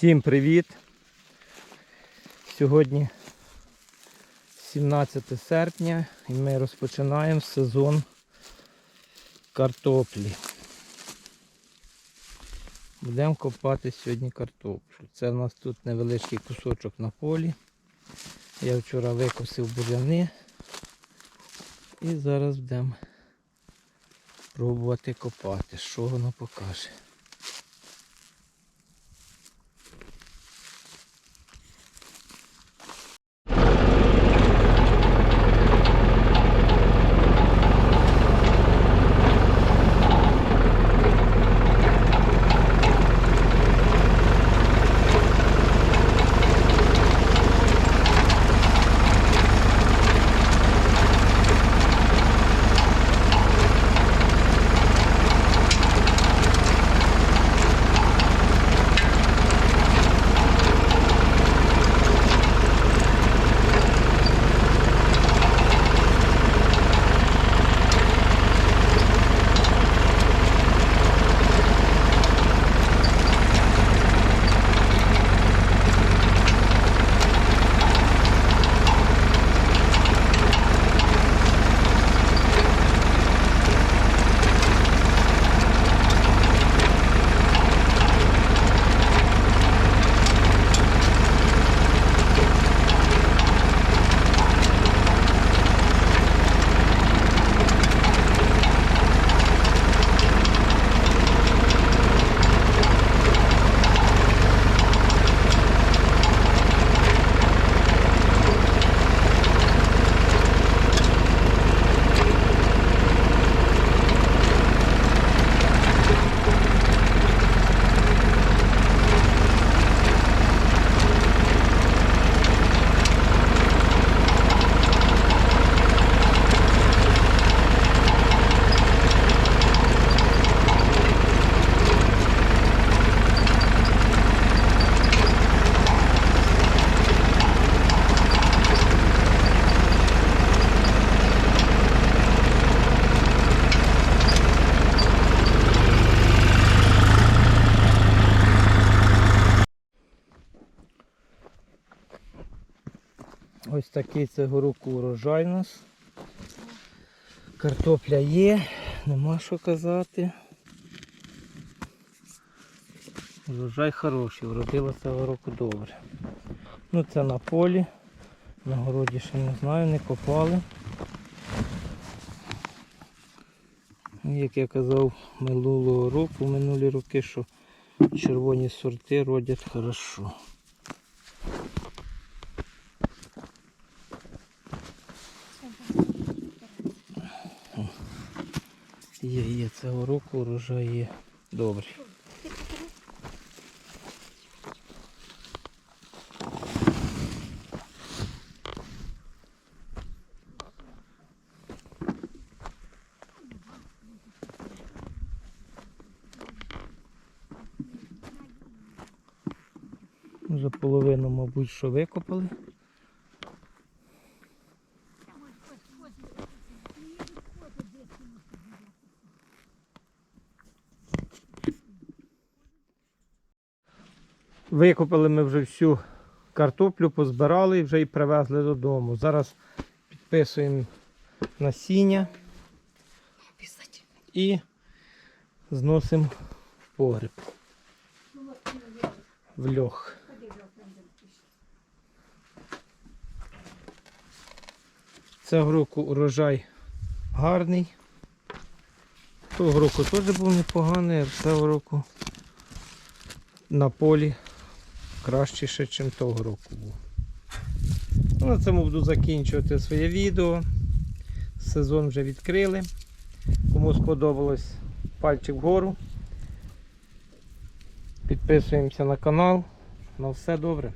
Всім привіт! Сьогодні 17 серпня і ми розпочинаємо сезон картоплі. Будемо копати сьогодні картоплю. Це в нас тут невеличкий кусочок на полі. Я вчора викосив буряни і зараз будемо пробувати копати, що воно покаже. Ось такий цього року урожай у нас. Картопля є, нема що казати. Урожай хороший, вродило цього року добре. Ну це на полі. На городі ще не знаю, не копали. Як я казав минулого року, минулі роки, що червоні сорти родять хорошо. Є, є, цього року урожай є добрий. Вже половину, мабуть, що викопали. Викопали ми вже всю картоплю, позбирали і вже і привезли додому. Зараз підписуємо насіння і зносимо в погреб. В льох. Цього року урожай гарний. Того року теж був непоганий, а цього року на полі краще ще, ніж того року було. Ну, на цьому буду закінчувати своє відео. Сезон вже відкрили. Кому сподобалось пальчик вгору. Підписуємося на канал. На все добре.